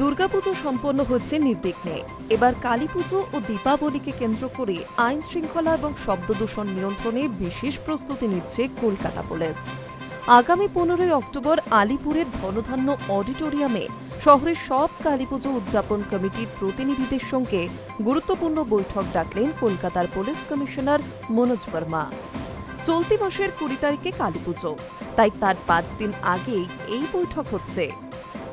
দুর্গাপুজো সম্পন্ন হচ্ছে নির্বিঘ্নে। এবার কালীপুজো ও দীপাবলিকে কেন্দ্র করে আইন শৃঙ্খলা এবং শব্দদূষণ নিয়ন্ত্রণে বিশেষ প্রস্তুতি নিচ্ছে কলকাতা পুলিশ। আগামী পনেরোই অক্টোবর আলিপুরের ধনধান্য অডিটোরিয়ামে শহরের সব কালীপুজো উদযাপন কমিটির প্রতিনিধিদের সঙ্গে গুরুত্বপূর্ণ বৈঠক ডাকলেন কলকাতার পুলিশ কমিশনার মনোজ বর্মা। চলতি মাসের কুড়ি তারিখে কালীপুজো তাই তার পাঁচ দিন আগেই এই বৈঠক হচ্ছে।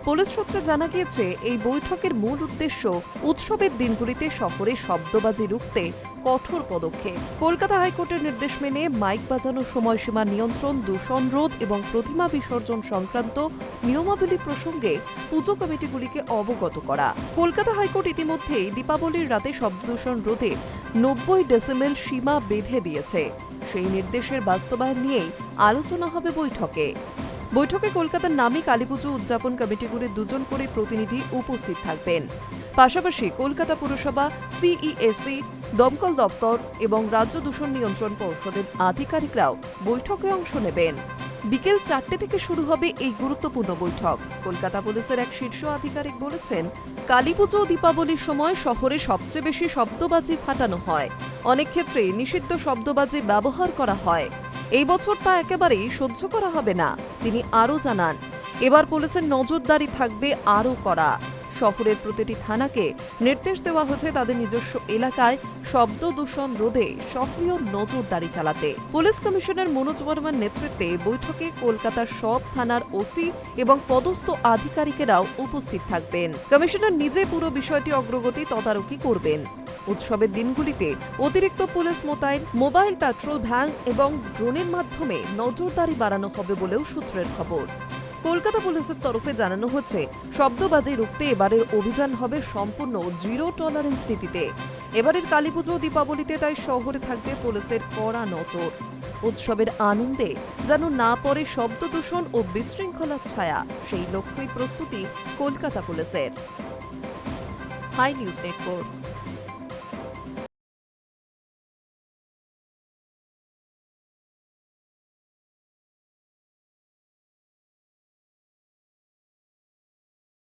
পুলিশ সূত্রে জানা গিয়েছে, এই বৈঠকের মূল উদ্দেশ্য উৎসবের দিনগুলিতে শহরে শব্দবাজি রুখতে কঠোর পদক্ষেপ। কলকাতা হাইকোর্টের নির্দেশ মেনে মাইক বাজানোর সময়সীমা নিয়ন্ত্রণ, দূষণ রোধ এবং প্রতিমা বিসর্জন সংক্রান্ত নিয়মাবলী প্রসঙ্গে পুজো কমিটিগুলিকে অবগত করা। কলকাতা হাইকোর্ট ইতিমধ্যেই দীপাবলির রাতে শব্দদূষণ রোধে নব্বই ডেসিমেল সীমা বেঁধে দিয়েছে। সেই নির্দেশের বাস্তবায়ন নিয়েই আলোচনা হবে বৈঠকে। বৈঠকে কলকাতার নামী কালীপুজো উদযাপন কমিটিগুলির দুজন করে প্রতিনিধি উপস্থিত থাকবেন। পাশাপাশি কলকাতা পুরসভা সিইএসসি দমকল দপ্তর এবং রাজ্য দূষণ নিয়ন্ত্রণ পর্ষদের আধিকারিকরাও বৈঠকে অংশ নেবেন। বিকেল চারটে থেকে শুরু হবে এই গুরুত্বপূর্ণ বৈঠক। কলকাতা পুলিশের এক শীর্ষ আধিকারিক বলেছেন, কালীপুজো ও দীপাবলির সময় শহরে সবচেয়ে বেশি শব্দবাজি ফাটানো হয়। অনেক ক্ষেত্রে নিষিদ্ধ শব্দবাজি ব্যবহার করা হয়। এই বছর তা একেবারেই সহ্য করা হবে না, তিনি আরও জানান। এবার পুলিশের নজরদারি থাকবে আরও করা। শহরের প্রতিটি থানাকে নির্দেশ দেওয়া হয়েছে তাদের নিজস্ব এলাকায় শব্দ দূষণ রোধে সক্রিয় নজরদারি চালাতে। পুলিশ কমিশনার মনোজ বর্মার নেতৃত্বে বৈঠকে কলকাতার সব থানার ওসি এবং পদস্থ আধিকারিকেরাও উপস্থিত থাকবেন। কমিশনার নিজে পুরো বিষয়টি অগ্রগতি তদারকি করবেন। উৎসবের দিনগুলিতে অতিরিক্ত পুলিশ মোতায়েন, মোবাইল প্যাট্রোল ভ্যান এবং ড্রোনের মাধ্যমে নজরদারি বাড়ানো হবে বলেও সূত্রের খবর। কলকাতা পুলিশের তরফে জানানো হচ্ছে, শব্দবাজি রুখতে এবারের অভিযান হবে সম্পূর্ণ জিরো টলারেন্স নীতিতে। এবারের কালীপুজো দীপাবলিতে তাই শহরে থাকবে পুলিশের কড়া নজর। উৎসবের আনন্দে যেন না পড়ে শব্দ দূষণ ও বিশৃঙ্খলার ছায়া, সেই লক্ষ্যই প্রস্তুতি কলকাতা পুলিশের। Hi news network.